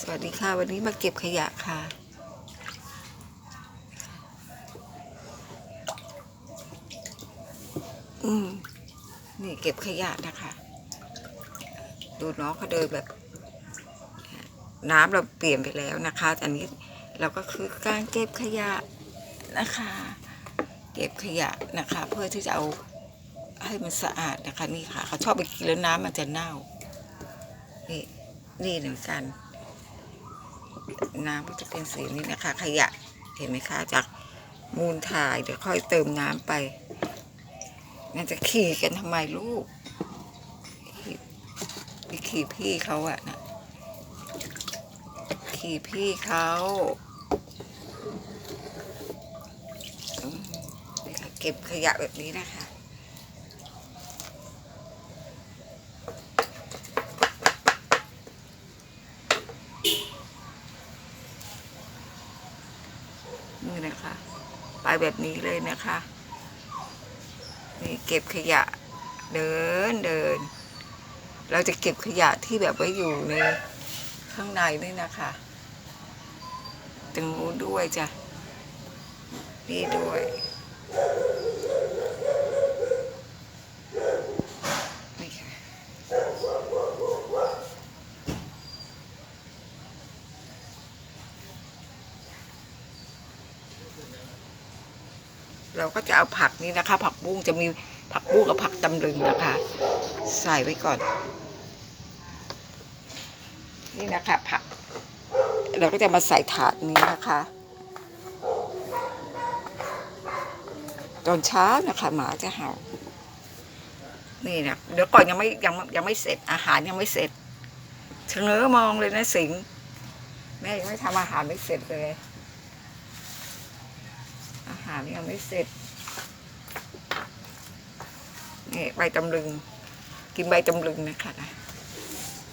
สวัสดีค่ะ วันนี้มาเก็บขยะค่ะ อืม นี่เก็บขยะนะคะ ดูน้องเขาเดินแบบ น้ำเราเปลี่ยนไปแล้วนะคะแต่อันนี้เราก็คือการเก็บขยะนะคะ เก็บขยะนะคะ เพื่อที่จะเอาให้มันสะอาดนะคะ นี่ค่ะ เขาชอบไปกินแล้วน้ำมันจะเน่า นี่นี่เหมือนกัน น้ำก็จะเป็นสีนี้นะคะ ขยะเห็นไหมคะจากมูลถ่ายเดี๋ยวค่อยเติมน้ำไปน่าจะขี่กันทำไมลูกขี่ไปขี่พี่เขาอะนะขี่พี่เขาเก็บขยะแบบนี้นะคะ นี่นะคะ ไปแบบนี้เลยนะคะนี่เก็บขยะ เดินเดิน เราจะเก็บขยะที่แบบว่าอยู่ในข้างในนี่นะคะตรงนู้นด้วยจ้ะนี่ด้วย นี่ค่ะ เราก็จะเอาผักนี้นะคะ ผักบุ้งจะมีผักบุ้งกับผักตำลึงนะคะ ใส่ไว้ก่อน นี่นะคะผัก เราก็จะมาใส่ถาดนี้นะคะ ตอนเช้านะคะ หมาจะเห่านี่นะเดี๋ยวก่อนยังไม่ยังยังไม่เสร็จอาหารยังไม่เสร็จเฉงอมองเลยนะสิงแม่ยังไม่ทำอาหารไม่เสร็จเลยาหารยังไม่เสร็จนี่ใบตำลึง กินใบตำลึงนะคะนะ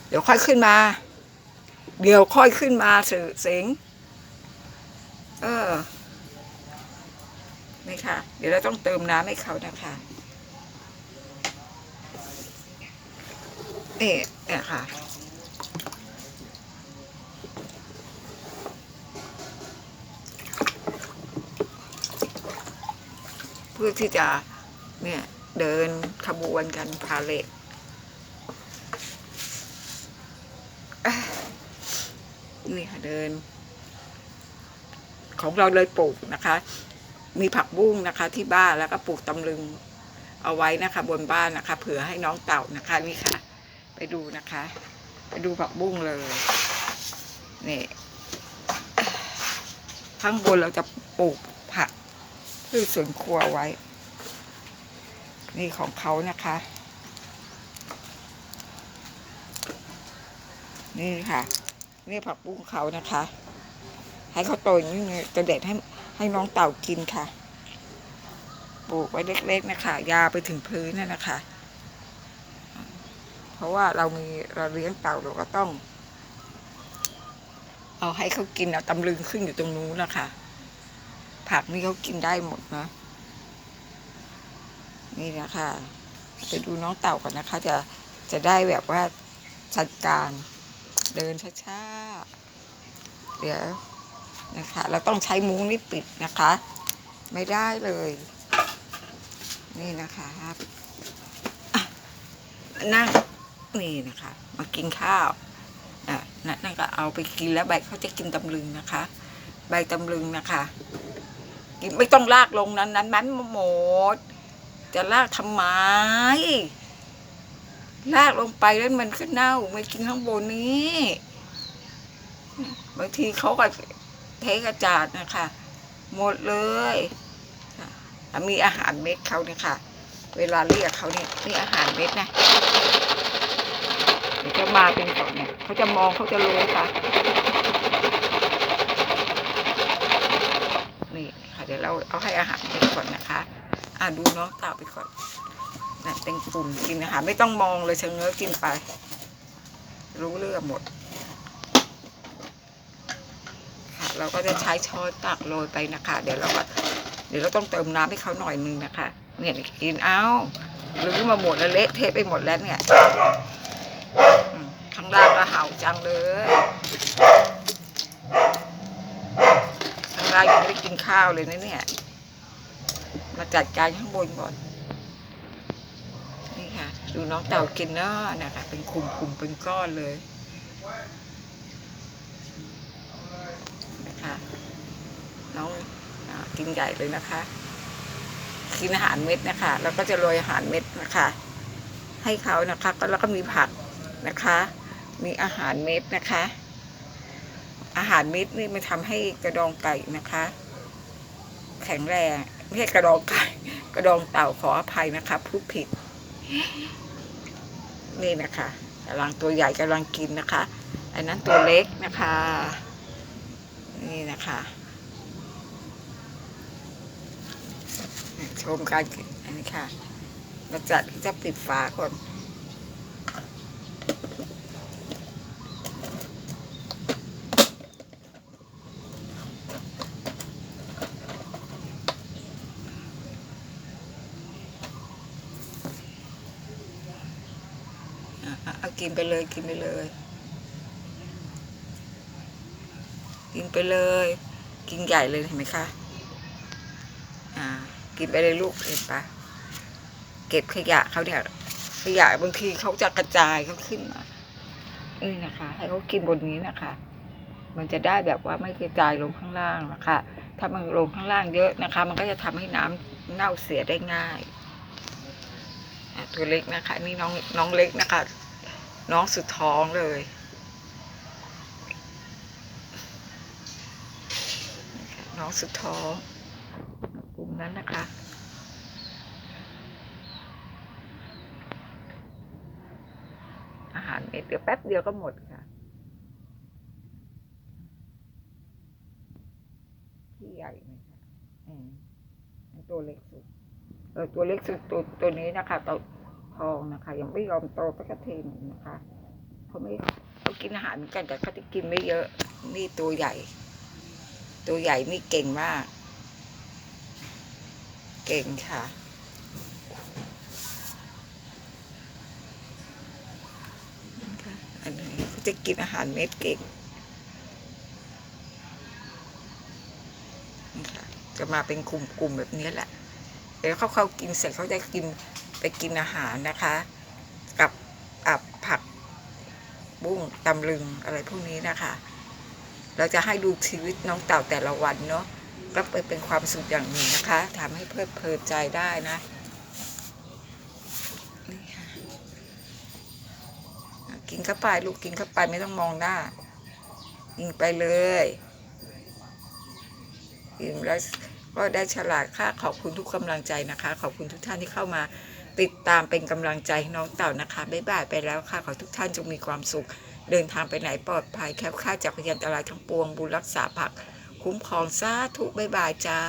เดี๋ยวค่อยขึ้นมา เดี๋ยวค่อยขึ้นมาสื่อเสียงเออนี่ค่ะ เดี๋ยวเราต้องเติมน้ำให้เขานะคะนี่เนี่ยค่ะ พื่อที่จะเนี่ยเดินขบวนกันพาเลทอะนี่ค่ะเดิน ของเราเลยปลูกนะคะ มีผักบุ้งนะคะ ที่บ้านแล้วก็ปลูกตำลึงเอาไว้นะคะ บนบ้านนะคะ เผื่อให้น้องเต่านะคะนี่ค่ะ ไปดูนะคะ ไปดูผักบุ้งเลยนี่ข้างบนเราจะปลูก พืชสวนครัวไว้ นี่ของเขานะคะ นี่ค่ะ นี่ผักบุ้งเขานะคะ ให้เขาโตอย่างนี้จะเด็ดให้ให้น้องเต่ากินค่ะ ปลูกไว้เล็กๆนะคะ ยาไปถึงพื้นน่ะนะคะ เพราะว่าเรามีเราเลี้ยงเต่าเราก็ต้อง เอาให้เขากินเอาตำลึงขึ้นอยู่ตรงนู้นนะคะ ผักนี่เขากินได้หมดนะ นี่นะคะไปดูน้องเต่าก่อนนะคะ จะจะได้แบบว่าจัดการเดินช้าๆ เดี๋ยวนะคะ เราต้องใช้มุ้งนี่ปิดนะคะ ไม่ได้เลย นี่นะคะครับนั่งนี่นะคะ มากินข้าวอะนั่นก็เอาไปกินแล้วใบเขาจะกินตำลึงนะคะ ใบตำลึงนะคะ ไม่ต้องลากลงนั้นนั้นนั้นหมด จะลากทำไมลากลงไปแล้วมันก็เน่าไม่กินข้างบนนี้บางทีเขาก็เทกระจาดนะคะ หมดเลยมีอาหารเม็ดเขาเนี่ยค่ะ เวลาเรียกเขาเนี่ยนี่อาหารเม็ดนะเดี๋ยวจะมาเป็นก่อนเนี่ยเขาจะมองเขาจะรู้ค่ะ นี่ค่ะเดี๋ยวเราเอาให้อาหารเม็ดก่อนนะคะ อะดูน้องเต่าไปก่อนนะเต็งปุ่มกินอาหารไม่ต้องมองเลยเชิงเนื้อกินไป รู้เรื่องหมด ค่ะ เราก็จะใช้ช้อนตักโรยไปนะคะ เดี๋ยวเราก็เดี๋ยวเราต้องเติมน้ำให้เขาหน่อยนึงนะคะ เนี่ยกินเอาหรือมาหมดแล้วเละเทะไปหมดแล้วเนี่ยข้างล่างก็เห่าจังเลย ล่างยังไม่ได้กิน ข้าวเลยนะเนี่ย มาจัดการข้างบนก่อน นี่ค่ะ ดูน้องเต่ากินเนาะนะคะ เป็นคุมคุมๆเป็นก้อนเลย นะคะ น้องอกินใหญ่เลยนะคะ กินอาหารเม็ดนะคะ แล้วก็จะโรยอาหารเม็ดนะคะ ให้เขานะคะก็แล้วก็มีผักนะคะ มีอาหารเม็ดนะคะอาหารเม็ดนี่มันทำให้กระดองไก่นะคะ แข็งแรงไม่ใช่กระดองไก่กระดองเต่าขออภัยนะคะพูดผิด นี่นะคะกำลังตัวใหญ่กำลังกินนะคะ อันนั้นตัวเล็กนะคะ นี่นะคะชมการกินอันนี้ค่ะเราจัดจะปิดฝาก่อน อะอะเอา กินไปเลย กินไปเลย กินไปเลย กินใหญ่เลยเห็นไหมคะอ่า กินไปเลยลูกเห็นปะเก็บขยะเขาเนี่ยขยะบางทีเขาจะกระจายเขาขึ้นมานี่นะคะ ให้เขากินบนนี้นะคะ มันจะได้แบบว่าไม่กระจายลงข้างล่างนะคะ ถ้ามันลงข้างล่างเยอะนะคะ มันก็จะทำให้น้ำเน่าเสียได้ง่ายอะตัวเล็กนะคะ นี่น้องน้องเล็กนะคะ น้องสุดท้องเลย น้องสุดท้องกลุ่มนั้นนะคะอาหารเม็ดเดี๋ยวแป๊บเดียวก็หมดค่ะ ที่ใหญ่ไหมคะอืมตัวเล็กสุด เออตัวเล็กสุดตัวตัวนี้นะคะตัว ทองนะคะ ยังไม่ยอมโตสักทีหนึ่งนะคะเขาไม่เขากินอาหารเหมือนกันแต่เขาจะกินไม่เยอะ นี่ตัวใหญ่ ตัวใหญ่นี่เก่งมาก เก่งค่ะอันนี้เขาจะกินอาหารเม็ดเก่งนี่ค่ะจะมาเป็นกลุ่มๆแบบนี้แหละ เดี๋ยวเขาเขากินเสร็จเขาจะกิน ไปกินอาหารนะคะ กับอับผักบุ้งตำลึงอะไรพวกนี้นะคะ เราจะให้ดูชีวิตน้องเต่าแต่ละวันเนาะก็เป็นความสุขอย่างหนึ่งนะคะทำให้เพลิดเพลินใจได้นะนี่ค่ะอะกินเข้าไปลูกกินเข้าไปไม่ต้องมองหน้ากินไปเลยอิ่มแล้วก็ได้ฉลาดค่ะขอบคุณทุกกำลังใจนะคะ ขอบคุณทุกท่านที่เข้ามา ติดตามเป็นกำลังใจให้น้องเต่านะคะ บ๊ายบายไปแล้วค่ะ ขอทุกท่านจงมีความสุข เดินทางไปไหนปลอดภัยแคล้วคลาดจากพยันตรายทั้งปวง บุญรักษาผัก คุ้มครองสาธุบ๊ายบายจ้า